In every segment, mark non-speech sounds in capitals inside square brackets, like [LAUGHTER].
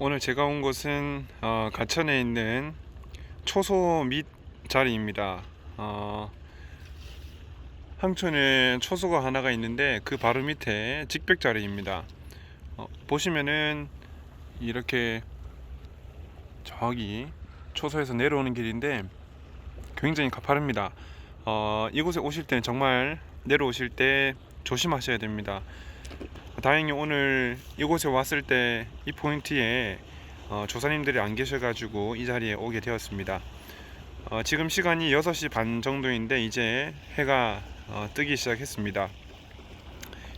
오늘 제가 온 곳은 어, 가천에 있는 초소 밑 자리입니다. 어, 항촌에 초소가 하나가 있는데 그 바로 밑에 직벽 자리입니다. 어, 보시면은 이렇게 저기 초소에서 내려오는 길인데 굉장히 가파릅니다. 어, 이곳에 오실 때는 정말 내려오실 때 조심하셔야 됩니다. 다행히 오늘 이곳에 왔을 때 이 포인트에 어, 조사님들이 안 계셔가지고 이 자리에 오게 되었습니다. 어, 지금 시간이 6시 반 정도인데 이제 해가 어, 뜨기 시작했습니다.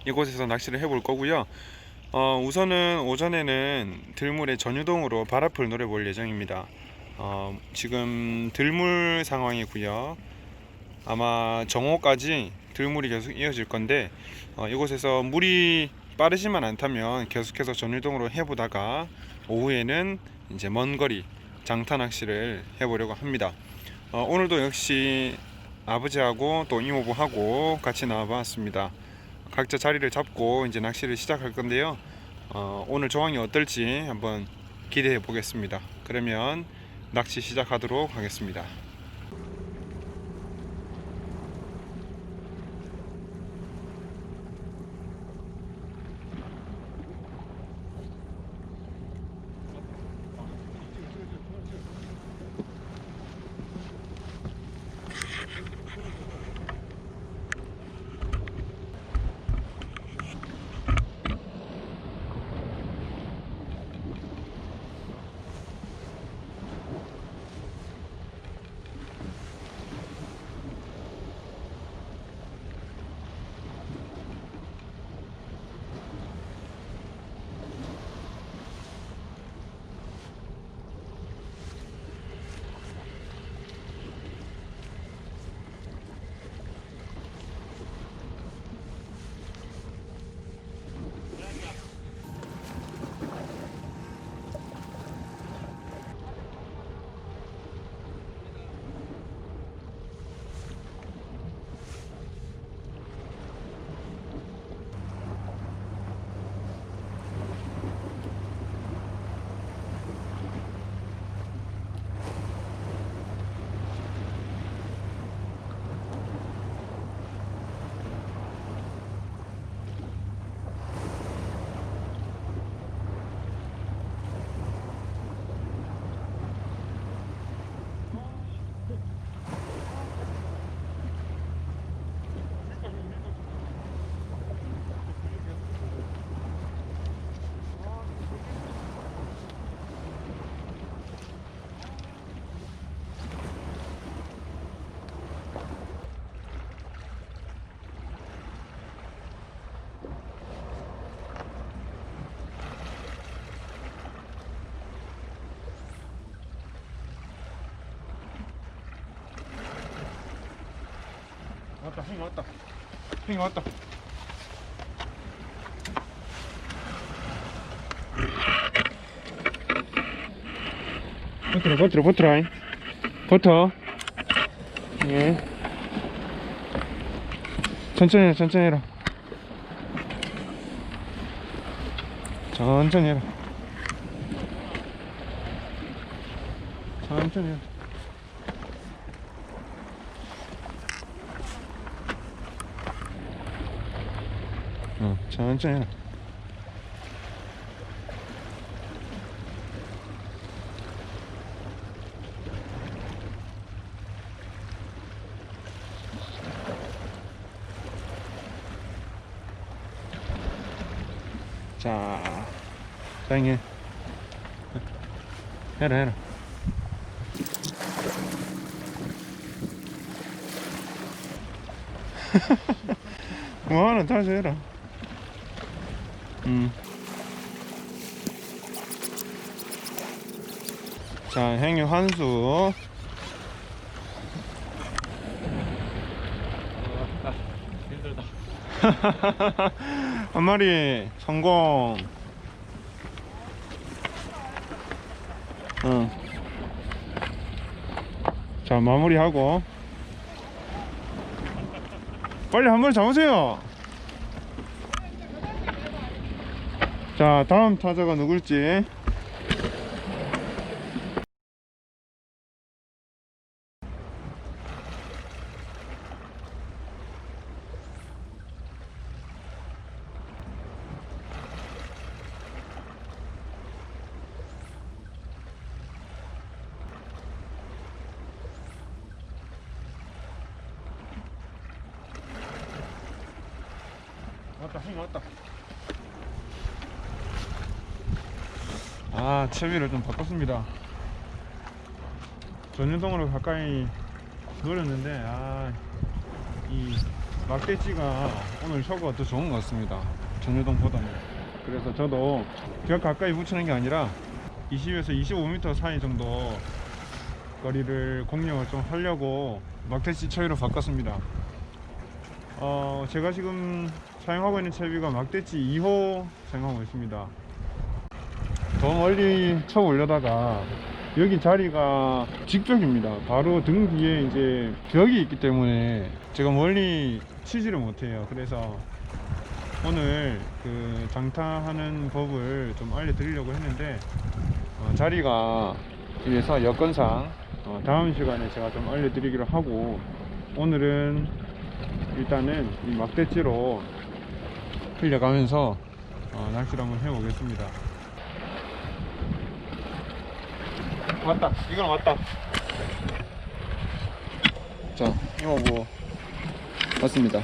이곳에서 낚시를 해볼 거고요. 어, 우선은 오전에는 들물의 전유동으로 바라풀 노려볼 예정입니다. 어, 지금 들물 상황이고요. 아마 정오까지 들물이 계속 이어질 건데 어, 이곳에서 물이 빠르지만 않다면 계속해서 전유동으로 해보다가 오후에는 이제 먼 거리 장타 낚시를 해보려고 합니다. 어, 오늘도 역시 아버지하고 또 이모부하고 같이 나와봤습니다. 각자 자리를 잡고 이제 낚시를 시작할 건데요. 어, 오늘 조항이 어떨지 한번 기대해 보겠습니다. 그러면 낚시 시작하도록 하겠습니다. 왔다. 형이 왔다. 형이 왔다. 버텨라 버텨라 버텨라. 버텨. 예. 천천히 해라 천천히 해라. 천천히 해라. 천천히 해라 어, 천천히 해라. 자, 사랑해. 해라, 해라. [LAUGHS] 뭐하나 다시 해라. 음. 자, 행유 한수. 힘들다. [LAUGHS] 한 마리 성공. 응. 자, 마무리하고. 빨리 한 마리 잡으세요. 자 다음 타자가 누굴지? 맞다 힘 맞다. 아, 채비를 좀 바꿨습니다. 전유동으로 가까이 노렸는데, 아, 이 막대지가 오늘 효과가 더 좋은 것 같습니다. 전유동보다는. 그래서 저도 벽 가까이 붙이는 게 아니라 20에서 25m 사이 정도 거리를 공략을 좀 하려고 막대지 처리로 바꿨습니다. 어, 제가 지금 사용하고 있는 채비가 막대치 2호 사용하고 있습니다. 더 멀리 쳐 올려다가 여기 자리가 직벽입니다. 바로 등 뒤에 이제 벽이 있기 때문에 제가 멀리 치지를 못해요. 그래서 오늘 그 장타하는 법을 좀 알려드리려고 했는데 어, 자리가 위해서 여건상 어, 다음 시간에 제가 좀 알려드리기로 하고 오늘은 일단은 이 막대지로 흘려가면서 어, 낚시를 한번 해보겠습니다. 왔다. 이건 왔다. 자, 이거고 왔습니다.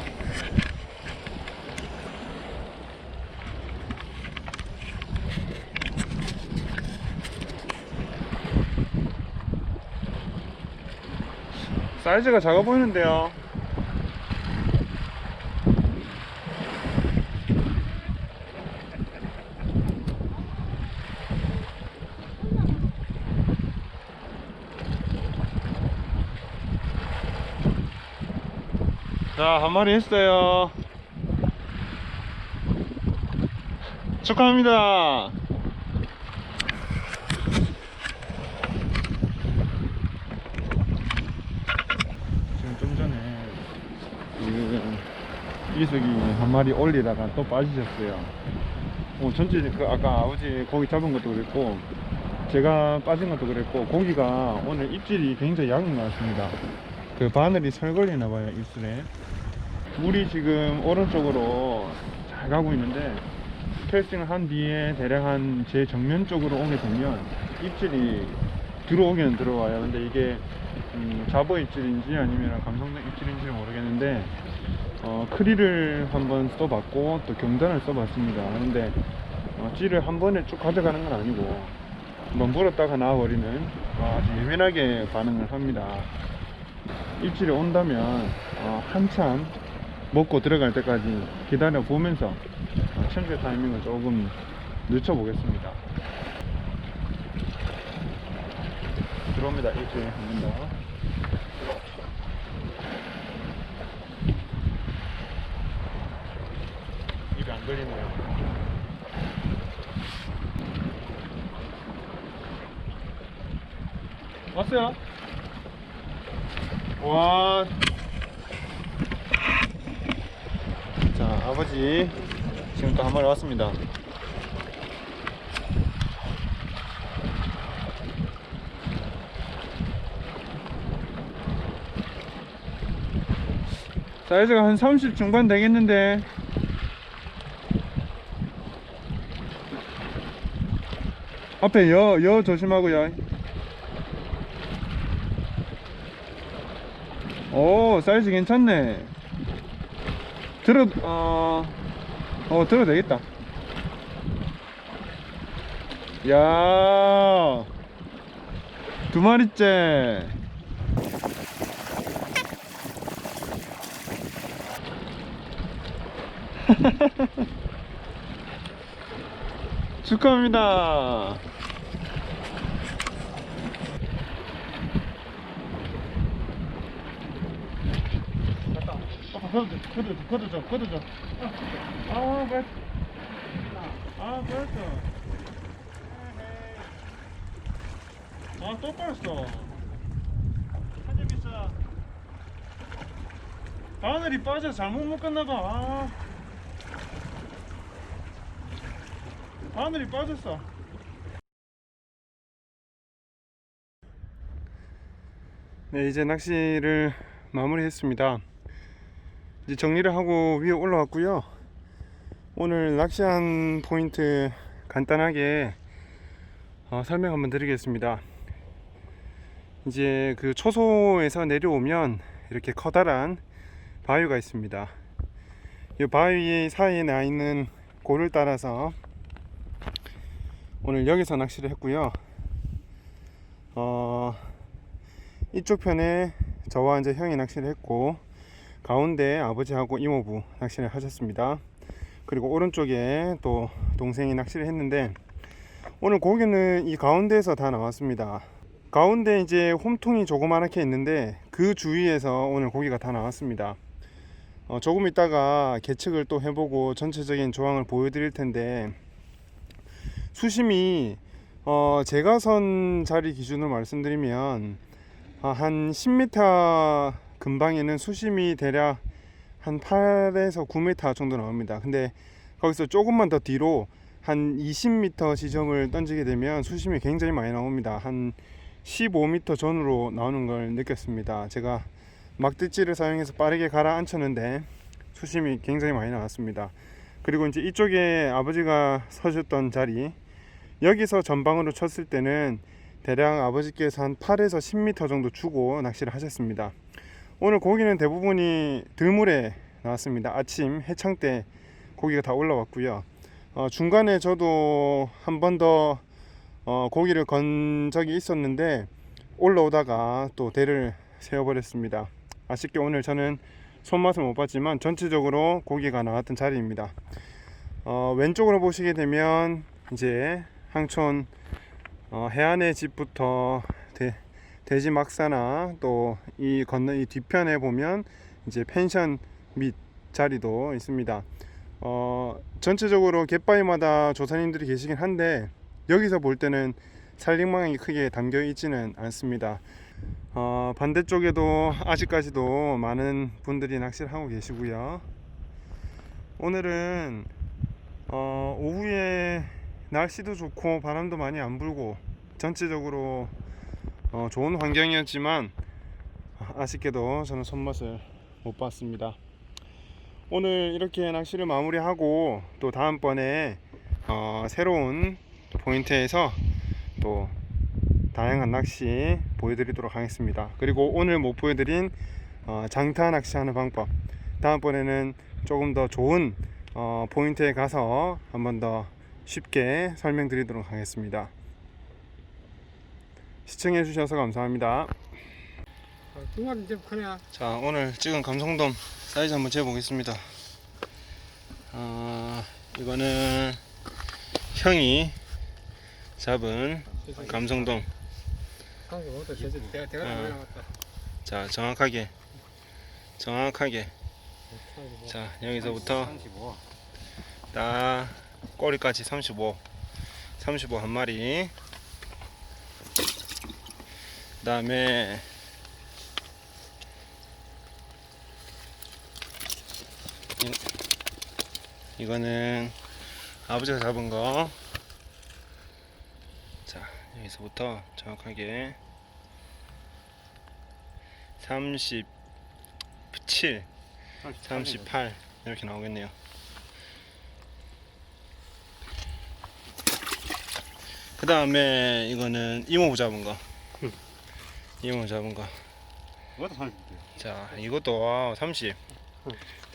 사이즈가 작아 보이는데요. 자, 한 마리 했어요. 축하합니다. 지금 좀 전에 그 이석이 한 마리 올리다가 또 빠지셨어요. 어, 전체 그 아까 아버지 고기 잡은 것도 그랬고 제가 빠진 것도 그랬고 고기가 오늘 입질이 굉장히 약한 것 같습니다. 그 바늘이 설걸리나 봐요 입술에. 물이 지금 오른쪽으로 잘 가고 있는데 캐스팅을 한 뒤에 대략 한 제 정면 쪽으로 오게 되면 입질이 들어오기는 들어와요. 근데 이게 음, 잡어 입질인지 아니면 감성적 입질인지 모르겠는데 어, 크리를 한번 써봤고 또 경단을 써봤습니다. 근데 어, 찌를 한 번에 쭉 가져가는 건 아니고 한번 물었다가 나와버리는 어, 아주 예민하게 반응을 합니다. 입질이 온다면 어, 한참 먹고 들어갈 때까지 기다려 보면서 어, 청결 타이밍을 조금 늦춰 보겠습니다. 들어옵니다. 입질 한번 더. 입에 안 걸리네요. 왔어요? 와. 자, 아버지. 지금 또 한 마리 왔습니다. 사이즈가 한 30 중반 되겠는데. 앞에 여, 여 조심하고요. 오, 사이즈 괜찮네. 들어, 어, 어, 들어도 되겠다. 야, 두 마리째. [LAUGHS] 축하합니다. 걷어줘, 걷어줘, 걷어줘, 걷어줘. 아, 왜? 아, 그랬어. 아, 또 빠졌어. 한점 있어. 바늘이 빠져 잘못 묶었나봐. 아. 바늘이 빠졌어. 네, 이제 낚시를 마무리했습니다. 이제 정리를 하고 위에 올라왔고요. 오늘 낚시한 포인트 간단하게 어, 설명 한번 드리겠습니다. 이제 그 초소에서 내려오면 이렇게 커다란 바위가 있습니다. 이 바위 사이에 나 있는 골을 따라서 오늘 여기서 낚시를 했고요. 어, 이쪽 편에 저와 이제 형이 낚시를 했고 가운데 아버지하고 이모부 낚시를 하셨습니다. 그리고 오른쪽에 또 동생이 낚시를 했는데 오늘 고기는 이 가운데에서 다 나왔습니다. 가운데 이제 홈통이 조그맣게 있는데 그 주위에서 오늘 고기가 다 나왔습니다. 어, 조금 있다가 계측을 또 해보고 전체적인 조항을 보여드릴 텐데 수심이 어, 제가 선 자리 기준으로 말씀드리면 아, 한 10m 근방에는 수심이 대략 한 8에서 9m 정도 나옵니다. 근데 거기서 조금만 더 뒤로 한 20m 지점을 던지게 되면 수심이 굉장히 많이 나옵니다. 한 15m 전으로 나오는 걸 느꼈습니다. 제가 막대지를 사용해서 빠르게 가라앉혔는데 수심이 굉장히 많이 나왔습니다. 그리고 이제 이쪽에 아버지가 서셨던 자리 여기서 전방으로 쳤을 때는 대략 아버지께서 한 8에서 10m 정도 주고 낚시를 하셨습니다. 오늘 고기는 대부분이 들물에 나왔습니다. 아침 해창 때 고기가 다 올라왔고요. 어, 중간에 저도 한 번더 어, 고기를 건 적이 있었는데 올라오다가 또 대를 세워버렸습니다. 아쉽게 오늘 저는 손맛을 못 봤지만 전체적으로 고기가 나왔던 자리입니다. 어, 왼쪽으로 보시게 되면 이제 항촌 어, 해안의 집부터 대, 돼지 막사나 또 이 건너 이 뒤편에 보면 이제 펜션 및 자리도 있습니다. 어, 전체적으로 갯바위마다 조사님들이 계시긴 한데 여기서 볼 때는 산림망이 크게 담겨 있지는 않습니다. 어, 반대쪽에도 아직까지도 많은 분들이 낚시를 하고 계시고요. 오늘은 어, 오후에 날씨도 좋고 바람도 많이 안 불고 전체적으로 어, 좋은 환경이었지만 아쉽게도 저는 손맛을 못 봤습니다. 오늘 이렇게 낚시를 마무리하고 또 다음번에 어, 새로운 포인트에서 또 다양한 낚시 보여드리도록 하겠습니다. 그리고 오늘 못 보여드린 어, 장타 낚시하는 방법 다음번에는 조금 더 좋은 어, 포인트에 가서 한번 더 쉽게 설명드리도록 하겠습니다. 시청해 주셔서 감사합니다. 크냐? 자 오늘 찍은 감성돔 사이즈 한번 재보겠습니다 어, 이거는 형이 잡은 감성돔 나갔다. 자 정확하게 정확하게 자 여기서부터 35. 딱 꼬리까지 35 35 한 마리 그 다음에 이거는 아버지가 잡은 거. 자, 여기서부터 정확하게 37, 38 이렇게 나오겠네요. 그 다음에 이거는 이모부 잡은 거. 이모부 잡은 거. 이것도 30. 자, 이것도 30.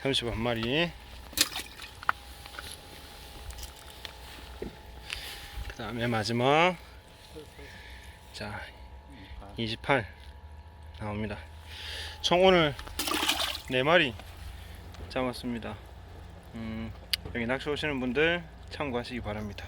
30 한 마리. 그 다음에 마지막. 자, 28 나옵니다. 총 오늘 4마리 잡았습니다. 음, 여기 낚시 오시는 분들 참고하시기 바랍니다.